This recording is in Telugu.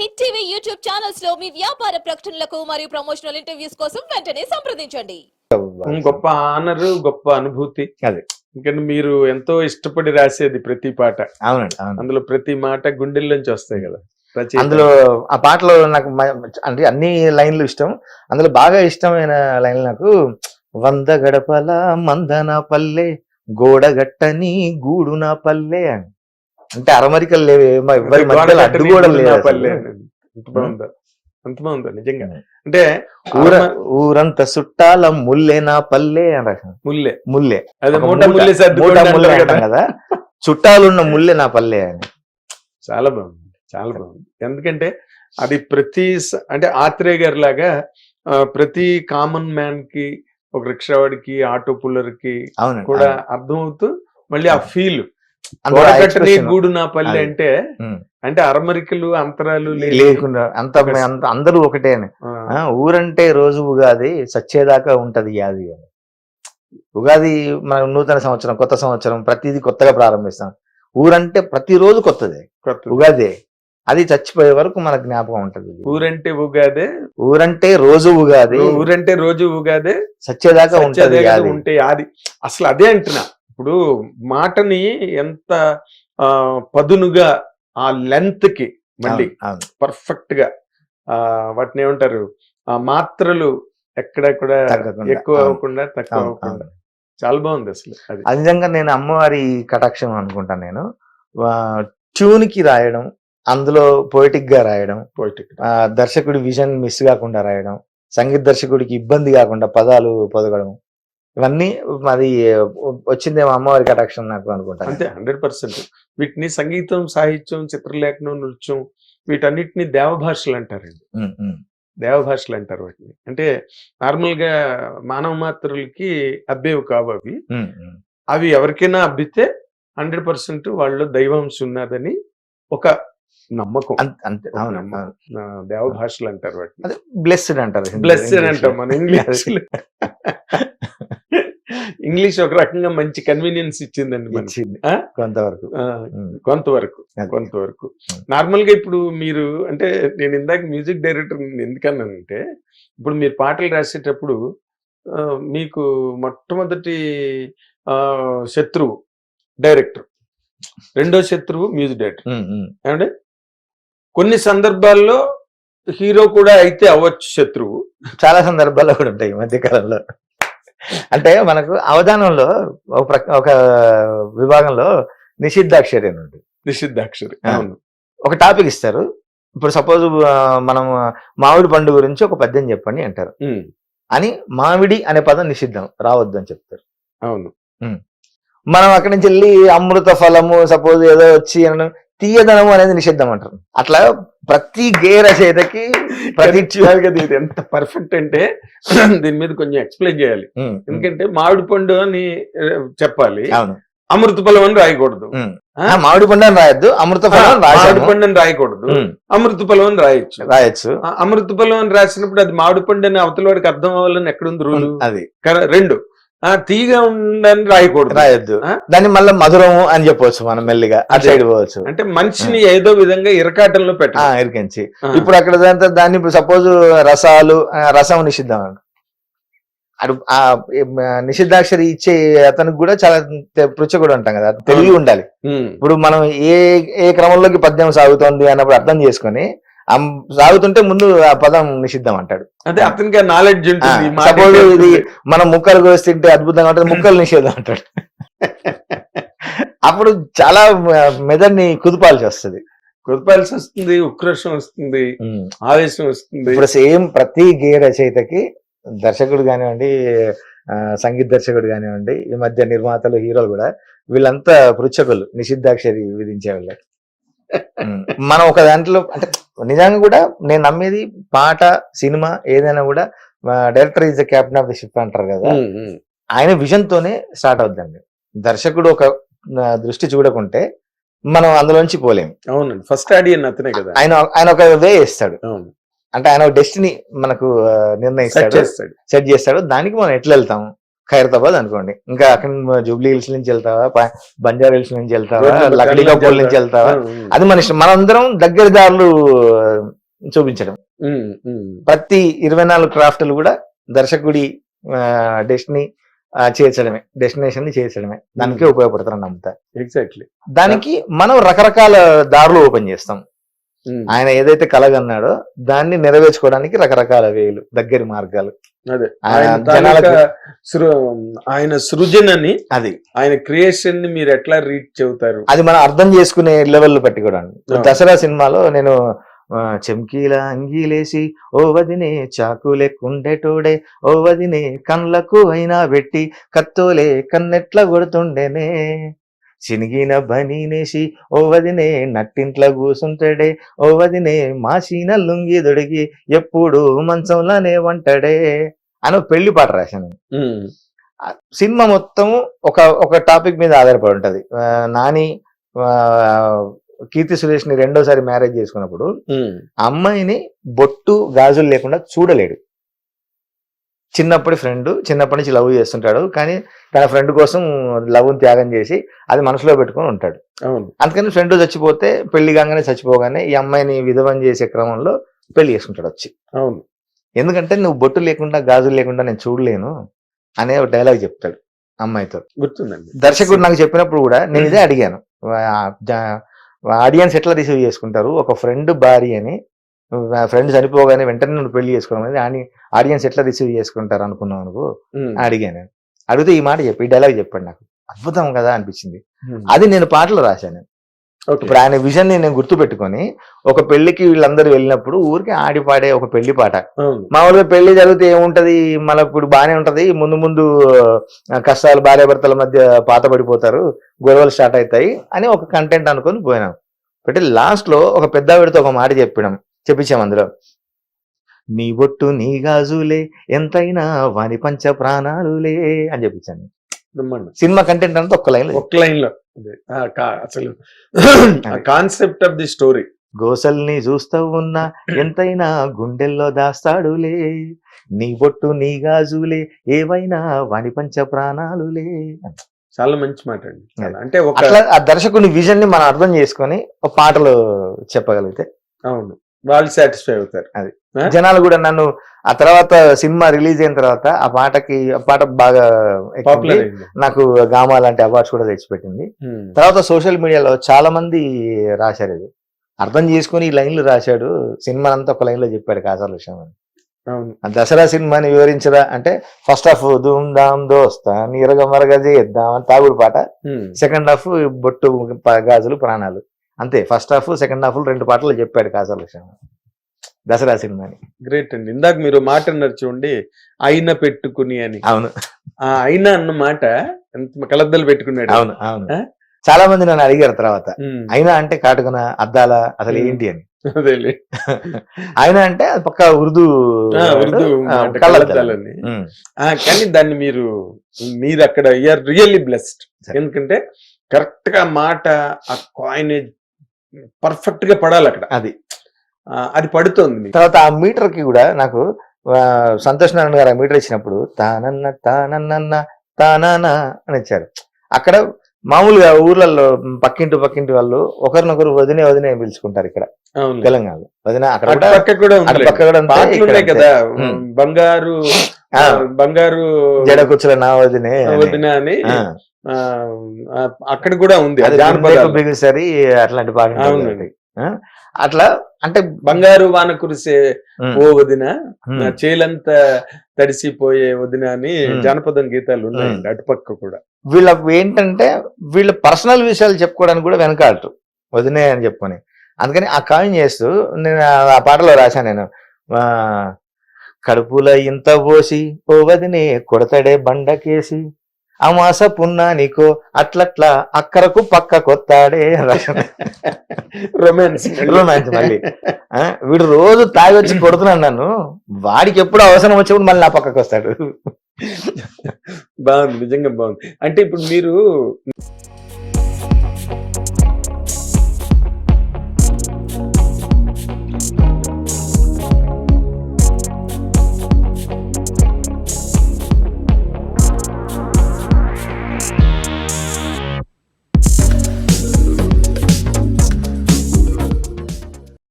హిట్ టీవీ యూట్యూబ్ ఛానల్స్లో మీ వ్యాపార ప్రకటనలకు మరియు ప్రమోషనల్ ఇంటర్వ్యూస్ కోసం వెంటనే సంప్రదించండి. గొప్ప ఆనర్ గొప్ప అనుభూతి. అదే. ఎందుకంటే మీరు ఎంతో ఇష్టపడి రాసేది ప్రతి పాట. అవునండి అవును. అందులో ప్రతి మాట గుండెల్లోంచి వస్తాయి కదా రచయిత. అందులో ఆ పాటలో నాకు మ- అంటే అన్ని లైన్లు ఇష్టం. అందులో బాగా ఇష్టమైన లైన్లు నాకు వంద గడపల మందన పల్లె గోడగట్టని గూడు నా పల్లె అని అంటే అరమరికలు లేవు ఏమో ఎవ్వరి గోడ మధ్యలో. ఎంత బాగుందో ఎంత బాగుందో నిజంగా. అంటే ఊర ఊరంత చుట్టాల ముల్లే నా పల్లె అని ముల్లే. ముల్లే. అదే మూట ముల్లే మూట కదా. చుట్టాలున్న ముల్లే నా పల్లె అని. చాలా బాగుంది చాలా బాగుంది. ఎందుకంటే అది ప్రతి అంటే ఆత్రేయ గారి లాగా ప్రతి కామన్ మ్యాన్కి ఒక రిక్షావాడికి ఆటో పుల్లర్కి కూడా. అర్థమవుతూ మళ్ళీ ఆ ఫీల్ గూడు నా పల్లె. అంటే. అంటే అరమరికలు అంతరాలు లేకుండా అంత అందరూ ఒకటే ఊరంటే రోజు ఉగాది సచ్చేదాకా ఉంటది యాది అని. ఉగాది మన నూతన సంవత్సరం కొత్త సంవత్సరం ప్రతిదీ కొత్తగా ప్రారంభిస్తాం. ఊరంటే ప్రతిరోజు కొత్తదే. కొత్తది. ఉగాది. అది చచ్చిపోయే వరకు మన జ్ఞాపకం ఉంటది. ఊరంటే ఉగాదే. ఊరంటే రోజు ఉగాది. ఊరంటే రోజు ఉగాదే. సచ్చేదాకా ఉంటది ఉంటే అది అసలు అదే అంటున్నా. ఇప్పుడు మాటని ఎంత పదునుగా ఆ లెంత్కి మళ్ళీ. పర్ఫెక్ట్గా ఆ వాటిని ఏమంటారు ఆ మాత్రలు ఎక్కడ కూడా తగ్గకుండా, ఎక్కువ. అవ్వకుండా తక్కువ అవ్వకుండా. చాలా బాగుంది అసలు అది నిజంగా నేను అమ్మవారి కటాక్షం అనుకుంటాను నేను ట్యూన్కి రాయడం అందులో పోయిటిక్గా రాయడం పోయిటిక్ ఆ, దర్శకుడి విజన్ మిస్ కాకుండా రాయడం సంగీత దర్శకుడికి ఇబ్బంది కాకుండా పదాలు పొదగడం ఇవన్నీ అది వచ్చిందేమో అమ్మవారి కటాక్షం నాకు అనుకుంటాను అంతే హండ్రెడ్ పర్సెంట్. వీటిని సంగీతం సాహిత్యం చిత్రలేఖనం నృత్యం వీటన్నిటిని దేవభాషలు అంటారండి దేవభాషలు అంటారు వాటిని. అంటే నార్మల్గా మానవ మాత్రులకి అబ్బేవి కావు అవి. అవి ఎవరికైనా అబ్బితే హండ్రెడ్ పర్సెంట్ వాళ్ళు దైవాంశం ఉన్నదని ఒక నమ్మకం. అంత- దేవభాషలు అంటారు వాటిని. బ్లెస్డ్ అంటారు. ఇంగ్లీష్లో. అంటాం మన ఇంగ్లీష్ ఇంగ్లీష్ ఒక రకంగా మంచి కన్వీనియన్స్ ఇచ్చిందండి ఇచ్చింది? కొంతవరకు. కొంతవరకు. కొంతవరకు. నార్మల్గా ఇప్పుడు మీరు అంటే నేను ఇందాక మ్యూజిక్ డైరెక్టర్ ఎందుకన్నానంటే ఇప్పుడు మీరు పాటలు రాసేటప్పుడు మీకు మొట్టమొదటి శత్రువు డైరెక్టర్. రెండో శత్రువు మ్యూజిక్ డైరెక్టర్. ఏమంటే కొన్ని సందర్భాల్లో హీరో కూడా అయితే అవ్వచ్చు శత్రువు. చాలా సందర్భాల్లో కూడా ఉంటాయి ఈ మధ్య కాలంలో అంటే మనకు అవధానంలో ఒక ఒక విభాగంలో నిషిద్ధాక్షరి అని ఉంటుంది నిషిద్ధాక్షరి ఒక టాపిక్ ఇస్తారు. ఇప్పుడు సపోజ్ మనం మామిడి పండు గురించి ఒక పద్యం చెప్పండి అంటారు. అని మామిడి అనే పదం నిషిద్ధం రావద్దు అని చెప్తారు. అవును. మనం అక్కడి నుంచి వెళ్ళి అమృత ఫలము సపోజ్ ఏదో వచ్చి అనడం తీయదనము అనేది నిషిద్ధం అంటారు. అట్లా ప్రతి గే రచయితకి ప్రతి కాదు ఇది ఎంత పర్ఫెక్ట్ అంటే దీని మీద కొంచెం ఎక్స్ప్లెయిన్ చేయాలి. ఎందుకంటే మామిడి పండు అని చెప్పాలి. అమృత ఫలం అని రాయకూడదు. మామిడి పండు అని రాయొద్దు అమృత ఫలం మామిడి. పండు అని రాయకూడదు. అమృత ఫలం అని రాయొచ్చు. రాయొచ్చు. అమృత ఫలం అని రాసినప్పుడు అది మామిడి పండు అని అవతల వాడికి అర్థం అవ్వాలని ఎక్కడుంది రూలు అది. రెండు. తీగా ఉండని రాయకూడదు. రాయొద్దు? దాన్ని మళ్ళీ మధురము అని చెప్పవచ్చు మనం మెల్లిగా. అటు. సైడ్ పోవచ్చు. అంటే మనిషిని ఏదో విధంగా ఇరకాటంలో ఆ పెట్టాలి ఇరికించి ఇప్పుడు అక్కడ దాన్ని సపోజ్ రసాలు రసం నిషిద్ధం అంట. అటు ఆ నిషిద్ధాక్షరి ఇచ్చే అతనికి కూడా చాలా తె- పృచ్చకుడు అంటాం కదా. తెలివి ఉండాలి. ఇప్పుడు మనం ఏ ఏ క్రమంలోకి పద్యం సాగుతోంది అన్నప్పుడు అర్థం చేసుకొని సాగుతుంటే ముందు ఆ పదం నిషిద్ధం అంటాడు. అదే అతనికి నాలెడ్జ్ ఉంటుంది సపోజ్ ఇది. మనం ముక్కలు కోసి తింటే అద్భుతంగా ఉంటుంది ముక్కలు నిషేధం అంటాడు. అప్పుడు చాలా మెదడుని కుదుపాల్సి వస్తుంది. కుదపాల్సి వస్తుంది ఉక్రోషం వస్తుంది ఆవేశం వస్తుంది. ఇప్పుడు సేమ్ ప్రతి గే రచయితకి దర్శకుడు కానివ్వండి సంగీత దర్శకుడు కానివ్వండి ఈ మధ్య నిర్మాతలు హీరోలు కూడా వీళ్ళంతా పృచ్ఛకులు నిషిద్ధాక్షరి విధించే వాళ్ళే ఉమ్, మనం ఒక దాంట్లో అంటే నిజంగా కూడా నేను నమ్మేది పాట సినిమా ఏదైనా కూడా director is the captain of the ship అంటారు కదా. ఆయన విజన్ తోనే స్టార్ట్ అవుద్దండి. దర్శకుడు ఒక దృష్టి చూడకుంటే మనం అందులోంచి పోలేం. అవునండి. ఫస్ట్ ఆడియన్ అతనే కదా. ఆయన ఆయన ఒక వే ఇస్తాడు అవును. అంటే ఆయన డెస్టినీ మనకు నిర్ణయిస్తాడు. చేస్తాడు. సెట్ చేస్తాడు. దానికి మనం ఎట్లా వెళ్తాం? ఖైరతాబాద్ అనుకోండి. ఇంకా అక్కడ జూబ్లీ హిల్స్ నుంచి వెళ్తావా? బంజారా హిల్స్ నుంచి వెళ్తావా? లక్డీకాపూల్ నుంచి వెళ్తావా. అది మన ఇష్టం. మనందరం దగ్గర దారులు చూపించడం. ప్రతి ఇరవై నాలుగు క్రాఫ్ట్లు కూడా దర్శకుడి డెస్టినీ చేర్చడమే. డెస్టినేషన్ని చేర్చడమే. దానికే. ఉపయోగపడుతున్నాను నమ్ముతా. ఎగ్జాక్ట్లీ దానికి మనం రకరకాల దారులు ఓపెన్ చేస్తాం. ఆయన ఏదైతే కలగన్నాడో దాన్ని నెరవేర్చుకోవడానికి రకరకాల వేలు దగ్గరి మార్గాలు. అదే. ఆయన ఆయన సృజనని అది. ఆయన క్రియేషన్ని మీరు ఎట్లా రీచ్ చెబుతారు? అది మనం అర్థం చేసుకునే లెవెల్ బట్టి కూడా. దసరా సినిమాలో నేను చెంకీల అంగీలేసి ఓ వదినే చాకు లెక్కుండేటోడే ఓ వదినే కళ్ళకు అయినా పెట్టి కత్తోలే కన్నెట్ల కొడుతుండేనే. చినిగిన బనీనేసి ఓ వదినే నట్టింట్ల కూసుంటాడే ఓ వదినే మాసిన లుంగి దొడిగి ఎప్పుడు మంచంలోనే వంటాడే అని పెళ్ళి పాట రాశాను సినిమా మొత్తం ఒక ఒక టాపిక్ మీద ఆధారపడి ఉంటది. నాని కీర్తి సురేష్ని రెండోసారి మ్యారేజ్ చేసుకున్నప్పుడు అమ్మాయిని బొట్టు గాజులు లేకుండా చూడలేడు. చిన్నప్పటి ఫ్రెండ్ చిన్నప్పటి నుంచి లవ్ చేస్తుంటాడు కానీ తన ఫ్రెండ్ కోసం లవ్ త్యాగం చేసి అది మనసులో పెట్టుకొని ఉంటాడు అందుకని ఫ్రెండ్ చచ్చిపోతే పెళ్ళి కాగానే చచ్చిపోగానే ఈ అమ్మాయిని విధవం చేసే క్రమంలో పెళ్ళి చేసుకుంటాడు వచ్చి అవును ఎందుకంటే నువ్వు బొట్టు లేకుండా గాజులు లేకుండా నేను చూడలేను అనే ఒక డైలాగ్ చెప్తాడు అమ్మాయితో గుర్తుందండి దర్శకుడు నాకు చెప్పినప్పుడు కూడా నేను ఇదే అడిగాను ఆడియన్స్ ఎట్లా రిసీవ్ చేసుకుంటారు ఒక ఫ్రెండ్ భార్యని ఫ్రెండ్ చనిపోగానే వెంటనే నువ్వు పెళ్ళి చేసుకోవడం అనేది ఆడియన్స్ ఎట్లా రిసీవ్ చేసుకుంటారు అనుకున్నావు నువ్వు? ఉమ్, అని అడిగాను నేను. అడిగితే ఈ మాట చెప్పి ఈ డైలాగ్ చెప్పాడు నాకు. అద్భుతం కదా అనిపించింది. అది నేను పాటలు రాశాను. ఇప్పుడు ఆయన విజన్ని నేను గుర్తు పెట్టుకొని ఒక పెళ్ళికి వీళ్ళందరూ వెళ్ళినప్పుడు ఊరికి ఆడి పాడే ఒక పెళ్ళి పాట. మామూలుగా పెళ్ళి జరిగితే ఏముంటది? మళ్ళీ ఇప్పుడు బానే ఉంటది. ముందు ముందు కష్టాలు భార్యాభర్తల మధ్య పాత పడిపోతారు గొడవలు స్టార్ట్ అవుతాయి అని ఒక కంటెంట్ అనుకొని పోయినాం. అంటే లాస్ట్లో ఒక పెద్దవిడితో ఒక మాట చెప్పినాం. చెప్పించాం అందులో. నీ బొట్టు నీ గాజులే ఎంతైనా వాని పంచ ప్రాణాలులే అని చెప్పించాను. సినిమా కంటెంట్ అంతా ఒక్క లైన్ ఒక్క లైన్లో అసలు కాన్సెప్ట్ ఆఫ్ ది స్టోరీ గోసల్ని చూస్తూ ఉన్నా ఎంతైనా గుండెల్లో దాస్తాడులే. నీ బొట్టు నీ గాజులే ఏవైనా వాని పంచ ప్రాణాలులే. చాలా మంచి మాట అండి. అంటే ఒక దర్శకుని విజన్ని మనం అర్థం చేసుకొని ఒక పాటలు చెప్పగలిగితే. అవును. వాళ్ళు సాటిస్ఫై అవుతారు. జనాలు కూడా నన్ను ఆ తర్వాత సినిమా రిలీజ్ అయిన తర్వాత ఆ పాటకి ఆ పాట బాగా. పాపులర్ నాకు గామా లాంటి అవార్డ్స్ కూడా తెచ్చిపెట్టింది. తర్వాత సోషల్ మీడియాలో చాలా మంది రాశారు ఇది. అర్థం చేసుకుని ఈ లైన్లు రాశాడు. సినిమా అంతా ఒక లైన్లో చెప్పాడు కాసాల విషయం అని దసరా సినిమాని వివరించరా? అంటే ఫస్ట్ హాఫ్ ధూమ్ ధామ్ దోస్తా నీరగ మరగ చేద్దాం అని తాగుడు పాట. సెకండ్ హాఫ్ బొట్టు గాజులు ప్రాణాలు. అంతే ఫస్ట్ హాఫ్ సెకండ్ హాఫ్ రెండు పాటలు చెప్పాడు కాసాల విషయం దసరా సినిమాని గ్రేట్ అండి. ఇందాక మీరు మాట అన్నారు చూడండి అయిన పెట్టుకుని అని. అవును. ఆ అయిన అన్న మాట కలద్దలు పెట్టుకున్నాడు. అవును అవును? చాలా మంది నన్ను అడిగారు తర్వాత అయినా అంటే కాటుకున అద్దాల అసలు. ఏంటి అని. ఆయన అంటే అది పక్క ఉర్దూ ఉర్దూ. కళ్ళద్దాలని. కానీ దాన్ని మీరు మీరు అక్కడ యూఆర్ రియల్లీ బ్లెస్డ్. ఎందుకంటే కరెక్ట్గా మాట ఆ కాయినేజ్ పర్ఫెక్ట్గా పడాలి అక్కడ. అది. అది పడుతోంది తర్వాత ఆ మీటర్కి కూడా నాకు సంతోష్ నారాయణ గారు ఆ మీటర్ ఇచ్చినప్పుడు తానన్న తానన్న తానానా అని ఇచ్చారు. అక్కడ మామూలుగా ఊర్లలో పక్కింటి పక్కింటి వాళ్ళు ఒకరినొకరు వదినే వదినే పిలుచుకుంటారు ఇక్కడ. తెలంగాణలో. వదిన అక్కడ కూడా పక్క పాటలు ఉన్నాయి. కదా. బంగారు బంగారు జడ కూర్చుల నా వదినే అని. వదిన అని. అక్కడ కూడా ఉంది. బిగుసరి అట్లాంటి అవునండి. అట్లా అంటే బంగారు వాన కురిసే ఓ వదిన చేలంతా తడిసిపోయే వదిన అని. జానపదం గీతాలు ఉన్నాయండి అటుపక్క కూడా. వీళ్ళకి ఏంటంటే వీళ్ళ పర్సనల్ విషయాలు చెప్పుకోవడానికి కూడా వెనకాడరు వదినే అని చెప్పుకొని. అందుకని ఆ కాయిన్ చేస్తూ నేను ఆ- పాటలో రాశాను నేను. కడుపుల ఇంత పోసి ఓ వదినే కొడతాడే బండకేసి అమాస పున్నా నీకో అట్లట్లా అక్కరకు పక్క కొత్తాడే. రొమాన్స్ Romance మళ్ళీ. వీడు రోజు తాగి వచ్చి కొడుతున్నాడు నన్ను వాడికి ఎప్పుడు అవసరం వచ్చినప్పుడు మళ్ళీ నా పక్కకు వస్తాడు బాగుంది నిజంగా బాగుంది అంటే ఇప్పుడు మీరు